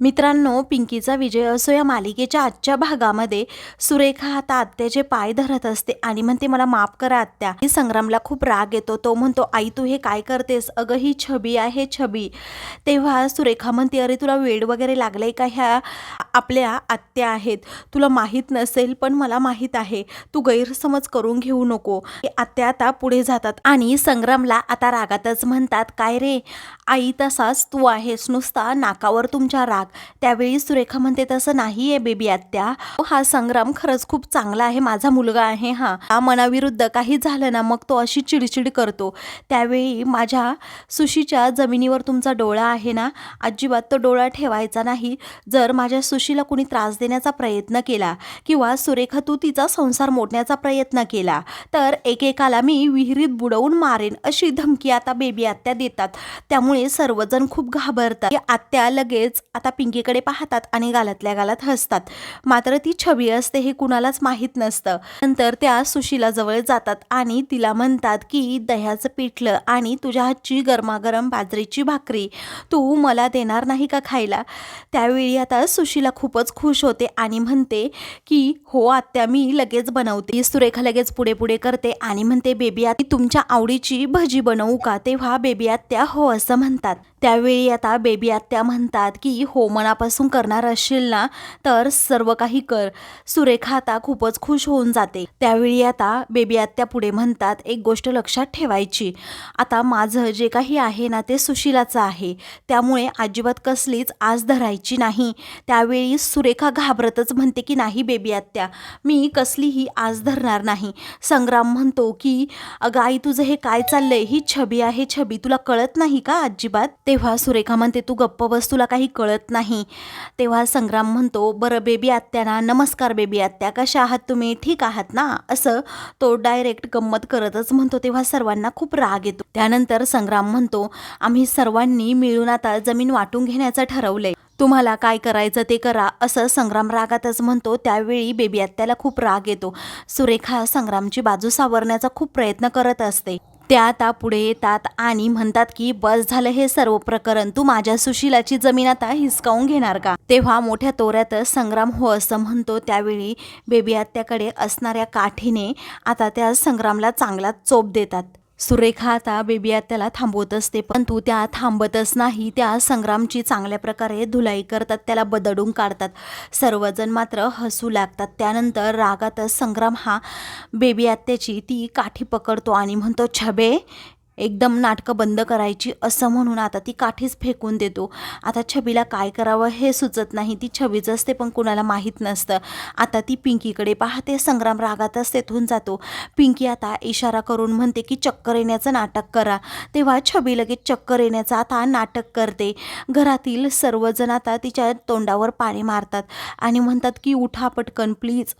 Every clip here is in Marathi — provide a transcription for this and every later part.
मित्रांनो पिंकीचा विजय असो या मालिकेच्या आजच्या भागामध्ये सुरेखा आता आत्याचे पाय धरत असते आणि म्हणते मला माफ करा आत्या. संग्रामला खूप राग येतो. तो म्हणतो आई तू हे काय करतेस? अगं ही छबी आहे छबी. तेव्हा सुरेखा म्हणते अरे तुला वेड वगैरे लागलंय का ह्या आपल्या आत्या आहेत? तुला माहीत नसेल पण मला माहीत आहे. तू गैरसमज करून घेऊ नको. हे आत्या आता पुढे जातात आणि संग्रामला आता रागातच म्हणतात काय रे? आई तसाच तू आहेस. नुसता नाकावर तुमच्या राग त्यावेळी सुरेखा म्हणते तसं नाही आहे बेबी आत्या. हा संग्राम खरंच खूप चांगला आहे माझा मुलगा आहे हा. हा मनाविरुद्ध काही झालं ना मग तो अशी चिडचिड करतो. त्यावेळी माझ्या सुशीच्या जमिनीवर तुमचा डोळा आहे ना अजिबात तो डोळा ठेवायचा नाही. जर माझ्या सुशीला कुणी त्रास देण्याचा प्रयत्न केला किंवा सुरेखा तू तिचा संसार मोडण्याचा प्रयत्न केला तर एकेकाला मी विहिरीत बुडवून मारेन अशी धमकी आता बेबी आत्या देतात. त्यामुळे सर्वजण खूप घाबरतात. आत्या लगेच आता पिंकीकडे पाहतात आणि गालातल्या गालात हसतात. मात्र ती छबी असते हे कुणालाच माहीत नसतं. नंतर त्या सुशीला जवळ जातात आणि तिला म्हणतात की दह्याचं पिठलं आणि तुझ्या हातची गरमागरम बाजरीची भाकरी. तू मला देणार नाही का खायला? त्यावेळी आता सुशीला खूपच खुश होते आणि म्हणते की हो आत्या मी लगेच बनवते. सुरेखा लगेच पुढे पुढे करते आणि म्हणते बेबी आत्या तुमच्या आवडीची भजी बनवू का? तेव्हा बेबी आत्या हो असं म्हणतात. त्यावेळी आता बेबी आत्या म्हणतात की हो मनापासून करणार असशील ना तर सर्व काही कर. सुरेखा आता खूपच खुश होऊन जाते. त्यावेळी आता बेबी आत्या पुढे म्हणतात एक गोष्ट लक्षात ठेवायची. आता माझं जे काही आहे ना ते सुशिलाचं आहे. त्यामुळे अजिबात कसलीच आज धरायची नाही. त्यावेळी सुरेखा घाबरतच म्हणते की नाही बेबी आत्या मी कसलीही आज धरणार नाही. संग्राम म्हणतो की अगं आई तुझं हे काय चाललंय? ही छबी आहे छबी. तुला कळत नाही का अजिबात? तेव्हा सुरेखा म्हणते तू गप्प बस तुला काही कळत नाही. तेव्हा संग्राम म्हणतो बरं बेबी आत्याना नमस्कार बेबी आत्या कशा आहात तुम्ही? ठीक आहात ना? असं तो डायरेक्ट गंमत करतच म्हणतो तेव्हा सर्वांना खूप राग येतो. त्यानंतर संग्राम म्हणतो आम्ही सर्वांनी मिळून आता जमीन वाटून घेण्याचं ठरवलंय. तुम्हाला काय करायचं ते करा. असं संग्राम रागातच म्हणतो त्यावेळी बेबी आत्याला खूप राग येतो. सुरेखा संग्रामची बाजू सावरण्याचा खूप प्रयत्न करत असते. त्या आता पुढे येतात आणि म्हणतात की बस झालं हे सर्व प्रकरण. तू माझ्या सुशिलाची जमीन आता हिसकावून घेणार का? तेव्हा मोठ्या तोऱ्यातच संग्राम हो असं म्हणतो. त्यावेळी बेबी आत्याकडे असणाऱ्या काठीने आता त्या संग्रामला चांगला चोप देतात. सुरेखा आता बेबी आत्याला थांबवत असते परंतु त्या थांबतच नाही. त्या संग्रामची चांगल्या प्रकारे धुलाई करतात त्याला बदडून काढतात. सर्वजण मात्र हसू लागतात. त्यानंतर रागातच संग्राम हा बेबी आत्याची ती काठी पकडतो आणि म्हणतो छबे एकदम नाटकं बंद करायची असं म्हणून आता ती काठीच फेकून देतो. आता छबीला काय करावं हे सुचत नाही. ती छबीच असते पण कुणाला माहीत नसतं. आता ती पिंकीकडे पाहते संग्राम रागातच तेथून जातो. पिंकी आता इशारा करून म्हणते की चक्कर येण्याचं नाटक करा. तेव्हा छबी लगेच चक्कर येण्याचं आता नाटक करते. घरातील सर्वजण आता तिच्या तोंडावर पाणी मारतात आणि म्हणतात की उठा पटकन प्लीज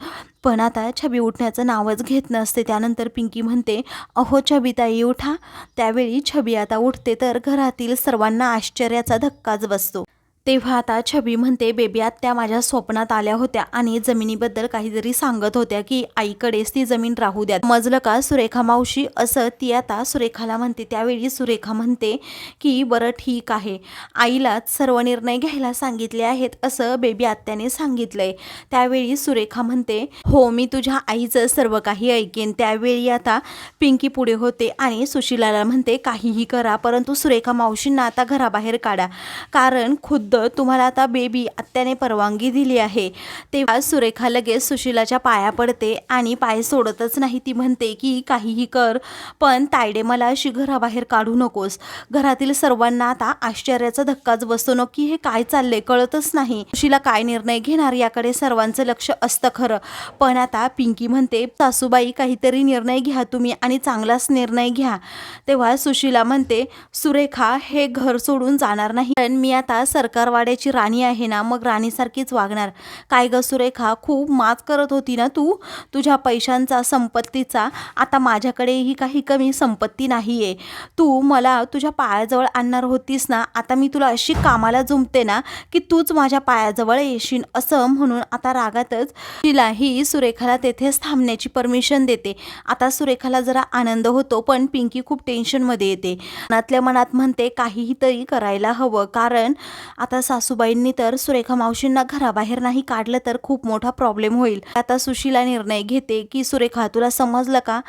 पण आता छबी उठण्याचं नावच घेत नसते. त्यानंतर पिंकी म्हणते अहो छबी ताई उठा. त्यावेळी छबी आता उठते तर घरातील सर्वांना आश्चर्याचा धक्काच बसतो. तेव्हा आता छबी म्हणते बेबी आत्या माझ्या स्वप्नात आल्या होत्या आणि जमिनीबद्दल काहीतरी सांगत होत्या की आईकडेच ती जमीन राहू द्या. मजलं का? सुरेखा मावशी असं ती आता सुरेखाला म्हणते. त्यावेळी सुरेखा म्हणते की बरं ठीक आहे. आईलाच सर्व निर्णय घ्यायला सांगितले आहेत असं बेबी आत्याने सांगितलंय. त्यावेळी सुरेखा म्हणते हो मी तुझ्या आईचं सर्व काही ऐकेन. त्यावेळी आता पिंकी पुढे होते आणि सुशिलाला म्हणते काहीही करा परंतु सुरेखा मावशींना आता घराबाहेर काढा. कारण खुद खुद्द तुम्हाला आता बेबी आत्याने परवानगी दिली आहे. तेव्हा सुरेखा लगेच सुशीलाच्या पाया पडते आणि पाय सोडतच नाही. ती म्हणते की काहीही कर पण तायडे मला अशी घराबाहेर काढू नकोस. घरातील सर्वांना आता आश्चर्याचा धक्काच बसतो. न की हे काय चालले कळतच नाही. सुशीला काय निर्णय घेणार याकडे सर्वांचं लक्ष असतं खरं. पण आता पिंकी म्हणते सासूबाई काहीतरी निर्णय घ्या तुम्ही आणि चांगलाच निर्णय घ्या. तेव्हा सुशीला म्हणते सुरेखा हे घर सोडून जाणार नाही. पण मी आता सरकार सरकारवाड्याची राणी आहे ना मग राणीसारखीच वागणार. काय ग सुरेखा खूप मात करत होती ना तू? तुझ्या पैशांचा संपत्तीचा. आता माझ्याकडेही काही कमी संपत्ती नाही आहे तू मला तुझ्या पायाजवळ आणणार होतीस ना आता मी तुला अशी कामाला जुमते ना की तूच माझ्या पायाजवळ येशील असं म्हणून आता रागातच तिलाही सुरेखाला तेथेच थांबण्याची परमिशन देते. आता सुरेखाला जरा आनंद होतो पण पिंकी खूप टेन्शनमध्ये येते. मनातल्या मनात म्हणते काहीही तरी करायला हवं. कारण आता आता सासूबाईंनी तर सुरेखा मावशींना घराबाहेर नाही काढलं तर खूप मोठा प्रॉब्लेम होईल. आता सुशीला निर्णय घेते की सुरेखा तुला समजलं का?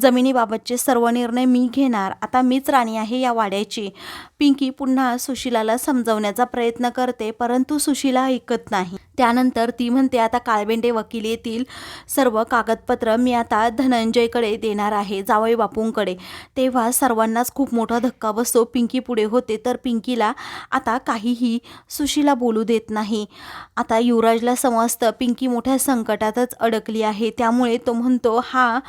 जमिनीबाबतचे सर्व निर्णय मी घेणार. आता मीच राणी आहे या वाड्याची. पिंकी पुन्हा सुशीलाला समजवण्याचा प्रयत्न करते परंतु सुशीला ऐकत नाही. त्यानंतर ती म्हणते आता काळबेंडे वकील येतील. सर्व कागदपत्र मी आता धनंजयकडे देणार आहे जावई बापूंकडे. तेव्हा सर्वांनाच खूप मोठा धक्का बसतो. पिंकी पुढे होते तर पिंकीला आता काहीही सुशीला बोलू देत नाही. आता युवराजला समजतं पिंकी मोठ्या संकटातच अडकली आहे. त्यामुळे तो म्हणतो हा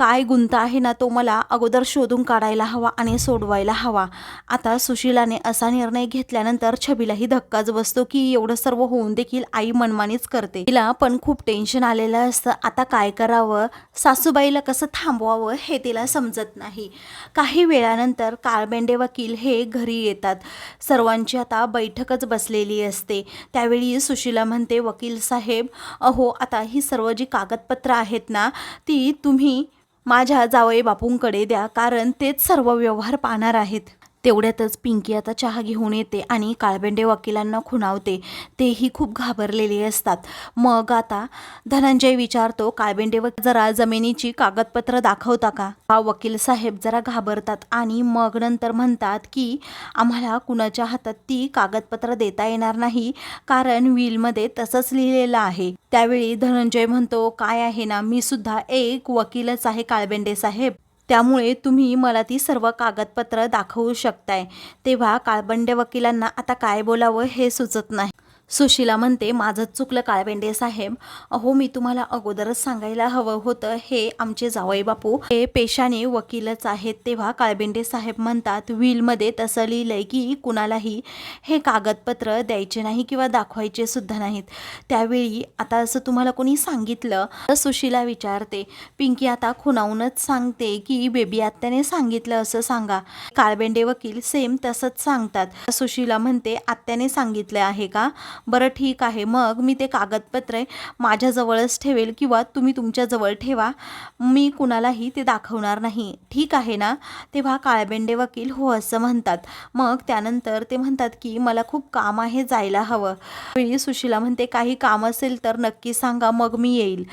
काय गुंता आहे ना तो मला अगोदर शोधून काढायला हवा आणि सोडवायला हवा. आता सुशीलाने असा निर्णय घेतल्यानंतर छबीलाही धक्काच बसतो की एवढं सर्व होऊन देखील आई मनमानीच करते. तिला पण खूप टेन्शन आलेलं असतं. आता काय करावं? सासूबाईला कसं थांबवावं हे तिला समजत नाही. काही वेळानंतर काळबेंडे वकील हे घरी येतात. सर्वांची आता बैठकच बसलेली असते. त्यावेळी सुशीला म्हणते वकील साहेब अहो आता ही सर्व जी कागदपत्र आहेत ना ती तुम्ही माझ्या जावई बापूंकडे द्या कारण तेच सर्व व्यवहार पाहणार आहेत. तेवढ्यातच पिंकी आता चहा घेऊन येते आणि काळबेंडे वकिलांना खुणावते. तेही खूप घाबरलेले असतात. मग आता धनंजय विचारतो काळबेंडे वकील जरा जमिनीची कागदपत्र दाखवता का? हा वकील साहेब जरा घाबरतात आणि मग नंतर म्हणतात की आम्हाला कुणाच्या हातात ती कागदपत्र देता येणार नाही कारण विलमध्ये तसंच लिहिलेलं आहे. त्यावेळी धनंजय म्हणतो काय आहे ना मी सुद्धा एक वकीलच आहे काळबेंडे साहेब. त्यामुळे तुम्ही मला ती सर्व कागदपत्र दाखवू शकताय. तेव्हा काळबंडे वकिलांना आता काय बोलावं हे सुचत नाही. सुशीला म्हणते माझंच चुकलं काळबेंडे साहेब. अहो मी तुम्हाला अगोदरच सांगायला हवं होतं हे आमचे जावई बापू. हे पेशाने वकीलच आहेत तेव्हा काळबेंडे साहेब म्हणतात विलमध्ये तसं लिहिलंय की कुणालाही हे कागदपत्र द्यायचे नाही किंवा दाखवायचे सुद्धा नाहीत. त्यावेळी आता असं तुम्हाला कोणी सांगितलं? तर सुशीला विचारते पिंकी आता खुणावूनच सांगते की बेबी आत्याने सांगितलं असं सांगा. काळबेंडे वकील सेम तसंच सांगतात. सुशीला म्हणते आत्याने सांगितलं आहे का? बरं ठीक आहे मग मी ते कागदपत्रे माझ्याजवळच ठेवेल किंवा तुम्ही तुमच्याजवळ ठेवा. मी कुणालाही ते दाखवणार नाही. ठीक आहे ना? तेव्हा काळबेंडे वकील हो असं म्हणतात. मग त्यानंतर ते म्हणतात की मला खूप काम आहे जायला हवं. वेळी सुशीला म्हणते काही काम असेल तर नक्की सांगा मग मी येईल.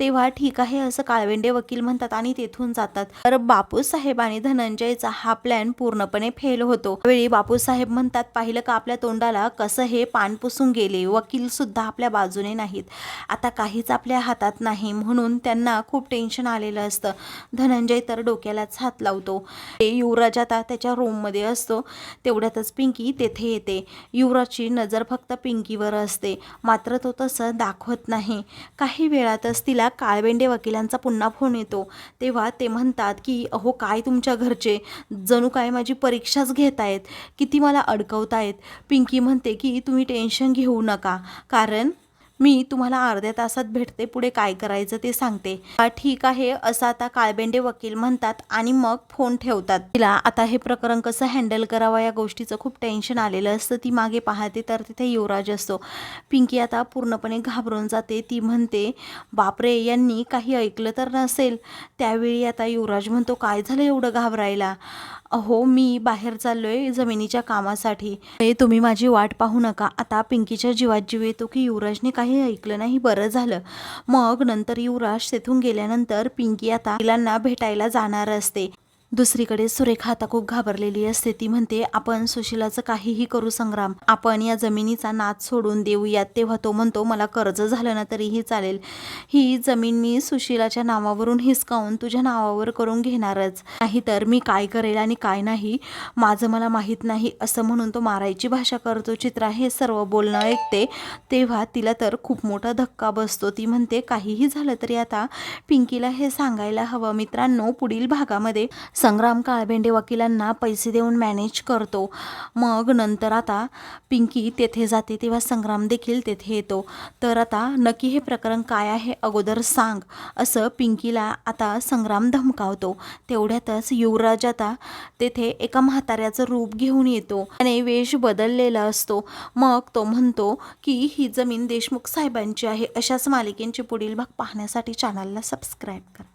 तेव्हा ठीक आहे असं काळवेंडे वकील म्हणतात आणि तेथून जातात. तर बापूसाहेब आणि धनंजयचा हा प्लॅन पूर्णपणे फेल होतो. वेळी बापूसाहेब म्हणतात पाहिलं का आपल्या तोंडाला कसं हे पान पुसून गेले वकील सुद्धा आपल्या बाजूने नाहीत. आता काहीच आपल्या हातात नाही म्हणून त्यांना खूप टेन्शन आलेलं असतं. धनंजय तर डोक्यालाच हात लावतो. ते युवराज आता त्याच्या रूममध्ये असतो. तेवढ्यातच पिंकी तेथे येते. युवराजची नजर फक्त पिंकीवर असते. मात्र तो तसं दाखवत नाही. काही वेळातच तिला काळबेंडे वकिलांचा पुन्हा फोन येतो. तेव्हा ते म्हणतात की अहो काय तुमच्या घरचे? जणू काय माझी परीक्षाच घेत आहेत किती मला अडकवतायत. पिंकी म्हणते की तुम्ही टेन्शन घेऊ घेऊ नका. कारण मी तुम्हाला अर्ध्या तासात भेटते पुढे काय करायचं ते सांगते. ठीक आहे असं आता काळबेंडे वकील म्हणतात आणि मग फोन ठेवतात. तिला आता हे प्रकरण कसं हँडल करावं या गोष्टीचं खूप टेन्शन आलेलं असतं. ती मागे पाहते तर तिथे युवराज असतो. पिंकी आता पूर्णपणे घाबरून जाते. ती म्हणते बापरे यांनी काही ऐकलं तर नसेल. त्यावेळी आता युवराज म्हणतो काय झालं एवढं घाबरायला? अहो मी बाहेर चाललोय जमिनीच्या कामासाठी. हे तुम्ही माझी वाट पाहू नका. आता पिंकीच्या जीवात जीव येतो की युवराजने काही ऐकलं नाही बरं झालं. मग नंतर युवराज तेथून गेल्यानंतर पिंकी आता मुलांना भेटायला जाणार असते. दुसरीकडे सुरेखा आता खूप घाबरलेली असते. ती म्हणते आपण सुशिलाचं काहीही करू संग्राम. आपण या जमिनीचा नाच सोडून देऊयात. तेव्हा तो म्हणतो मला कर्ज झालं ना तरीही चालेल. ही जमीन मी सुशिलाच्या नावावरून हिसकावून तुझ्या नावावर करून घेणारच. नाहीतर मी काय करेल आणि काय नाही? माझं मला माहीत नाही असं म्हणून तो मारायची भाषा करतो. चित्रा हे सर्व बोलणं ऐकते. तेव्हा तिला तर खूप मोठा धक्का बसतो. ती म्हणते काहीही झालं तरी आता पिंकीला हे सांगायला हवं. मित्रांनो पुढील भागामध्ये संग्राम काळबेंडे वकिलांना पैसे देऊन मॅनेज करतो. मग नंतर आता पिंकी तेथे जाते तेव्हा संग्राम देखील तेथे येतो. तर आता नक्की हे प्रकरण काय आहे अगोदर सांग असं पिंकीला आता संग्राम धमकावतो. तेवढ्यातच युवराज आता तेथे एका म्हाताऱ्याचं रूप घेऊन येतो. आणि वेश बदललेला असतो. मग तो म्हणतो की ही जमीन देशमुख साहेबांची आहे. अशाच मालिकेंचे पुढील भाग पाहण्यासाठी चॅनलला सबस्क्राईब करा.